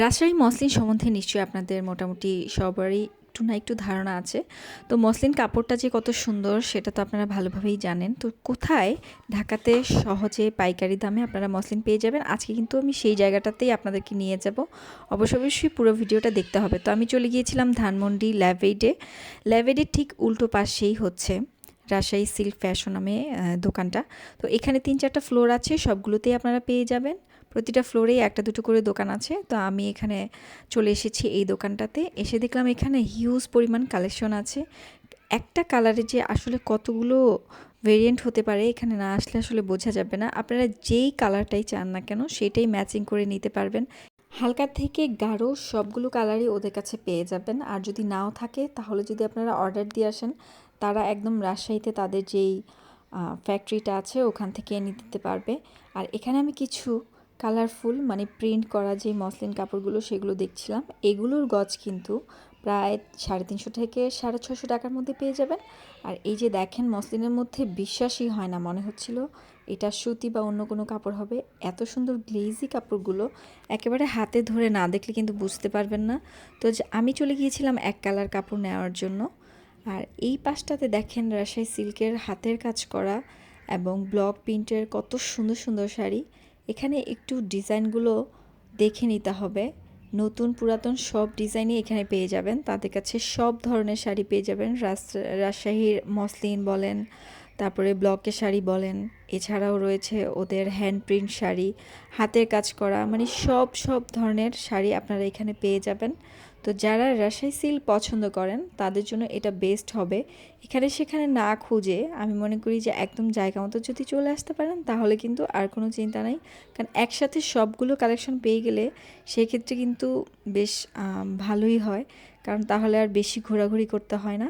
Rajshahi muslin সম্বন্ধে নিশ্চয়ই আপনাদের মোটামুটি সবারই একটু না একটু ধারণা আছে। তো মসলিন কাপড়টা যে কত সুন্দর সেটা তো আপনারা ভালোভাবেই জানেন। তো কোথায় ঢাকাতে সহজে পাইকারি দামে আপনারা মসলিন পেয়ে যাবেন? আজকে কিন্তু আমি সেই জায়গাটাতেই আপনাদেরকে নিয়ে যাব। অবশ্য অবশ্যই পুরো ভিডিওটা দেখতে হবে। তো আমি চলে গিয়েছিলাম ধানমন্ডি ল্যাভেডে ল্যাভেডের ঠিক উল্টো পাশেই হচ্ছে রাজশাহী সিল্ক ফ্যাশন নামে দোকানটা। তো এখানে তিন চারটা ফ্লোর আছে, সবগুলোতেই আপনারা পেয়ে যাবেন। প্রতিটা ফ্লোরেই একটা দুটো করে দোকান আছে। তো আমি এখানে চলে এসেছি এই দোকানটাতে। এসে দেখলাম এখানে হিউজ পরিমাণ কালেকশন আছে। একটা কালারে যে আসলে কতগুলো ভেরিয়েন্ট হতে পারে, এখানে না আসলে আসলে বোঝা যাবে না। আপনারা যেই কালারটাই চান না কেন, সেটাই ম্যাচিং করে নিতে পারবেন। হালকা থেকে গাঢ় সবগুলো কালারই ওদের কাছে পেয়ে যাবেন। আর যদি নাও থাকে, তাহলে যদি আপনারা অর্ডার দিয়ে আসেন, তারা একদম রাজশাহীতে তাদের যেই ফ্যাক্টরিটা আছে, ওখান থেকে এনে দিতে পারবে। আর এখানে আমি কিছু কালারফুল মানে প্রিন্ট করা যে মসলিন কাপড়গুলো সেগুলো দেখছিলাম, এগুলোর গজ কিন্তু প্রায় সাড়ে তিনশো থেকে সাড়ে ছশো টাকার মধ্যে পেয়ে যাবেন। আর এই যে দেখেন, মসলিনের মধ্যে বিশ্বাসই হয় না, মনে হচ্ছিল এটা সুতি বা অন্য কোনো কাপড় হবে। এত সুন্দর গ্লেজি কাপড়গুলো একেবারে হাতে ধরে না দেখলে কিন্তু বুঝতে পারবেন না। তো আমি চলে গিয়েছিলাম এক কালার কাপড় নেওয়ার জন্য, আর এই পাশটাতে দেখেন রাজশাহী সিল্কের হাতের কাজ করা এবং ব্লক প্রিন্টের কত সুন্দর সুন্দর শাড়ি। এখানে একটু ডিজাইনগুলো দেখে নিতে হবে। নতুন, পুরাতন সব ডিজাইনই এখানে পেয়ে যাবেন। তাদের কাছে সব ধরনের শাড়ি পেয়ে যাবেন। রাজশাহীর মসলিন বলেন তারপরে ব্লকের শাড়ি বলেন। এছাড়াও রয়েছে ওদের হ্যান্ড প্রিন্ট শাড়ি, হাতের কাজ করা মানে সব সব ধরনের শাড়ি আপনারা এখানে পেয়ে যাবেন। তো যারা রাজশাহী সিল পছন্দ করেন, তাদের জন্য এটা বেস্ট হবে। এখানে সেখানে না খুঁজে আমি মনে করি যে একদম জায়গা মতো যদি চলে আসতে পারেন, তাহলে কিন্তু আর কোনো চিন্তা নাই। কারণ একসাথে সবগুলো কালেকশন পেয়ে গেলে সেক্ষেত্রে কিন্তু বেশ ভালোই হয়। কারণ তাহলে আর বেশি ঘোরাঘুরি করতে হয় না।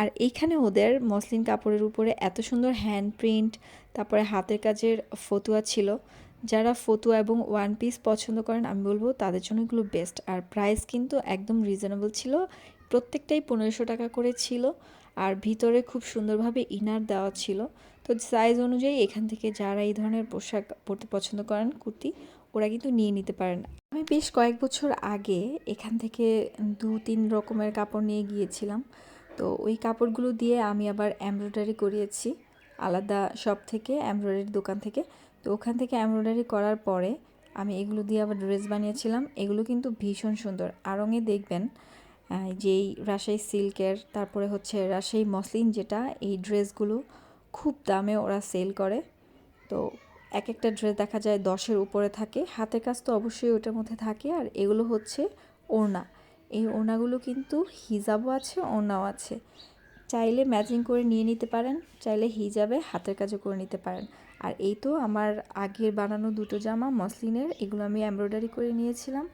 আর এইখানে ওদের মসলিন কাপড়ের উপরে এত সুন্দর হ্যান্ড প্রিন্ট তারপরে হাতের কাজের ফতুয়া ছিল। যারা ফতুয়া এবং ওয়ান পিস পছন্দ করেন, আমি বলব তাদের জন্য এগুলো বেস্ট আর প্রাইস কিন্তু একদম রিজনেবল ছিল, প্রত্যেকটাই পনেরোশো টাকা করে ছিল। আর ভিতরে খুব সুন্দরভাবে ইনার দেওয়া ছিল। তো সাইজ অনুযায়ী এখান থেকে যারা এই ধরনের পোশাক পরতে পছন্দ করেন, কুর্তি, ওরা কিন্তু নিয়ে নিতে পারেন। আমি বেশ কয়েক বছর আগে এখান থেকে দু তিন রকমের কাপড় নিয়ে গিয়েছিলাম। তো ওই কাপড়গুলো দিয়ে আমি আবার এমব্রয়ডারি করিয়েছি আলাদা শপ থেকে এমব্রয়ডারির দোকান থেকে। তো ওখান থেকে এমব্রয়ডারি করার পরে আমি এগুলো দিয়ে আবার ড্রেস বানিয়েছিলাম। এগুলো কিন্তু ভীষণ সুন্দর। আরঙে দেখবেন যেই রাজশাহী সিল্কের, তারপরে হচ্ছে রাজশাহী মসলিন যেটা, এই ড্রেসগুলো খুব দামে ওরা সেল করে। তো এক একটা ড্রেস দেখা যায় দশের উপরে থাকে। হাতের কাজ তো অবশ্যই ওটার মধ্যে থাকে। আর এগুলো হচ্ছে ওড়না। এই ওনাগুলো কিন্তু হিজাবও আছে ওনাও আছে। চাইলে ম্যাচিং করে নিয়ে নিতে পারেন, চাইলে হিজাবে হাতের কাজও করে নিতে পারেন। আর এই তো আমার আগের বানানো দুটো জামা, মসলিনের, এগুলো আমি এমব্রয়ডারি করে নিয়েছিলাম।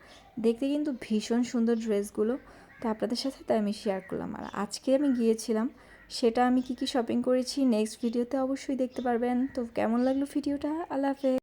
দেখতে কিন্তু ভীষণ সুন্দর ড্রেসগুলো। তো আপনাদের সাথে তাই আমি শেয়ার করলাম। আর আজকে আমি গিয়েছিলাম, সেটা আমি কি কি শপিং করেছি নেক্সট ভিডিওতে অবশ্যই দেখতে পারবেন। তো কেমন লাগল ভিডিওটা আল্লাহ হাফেজ।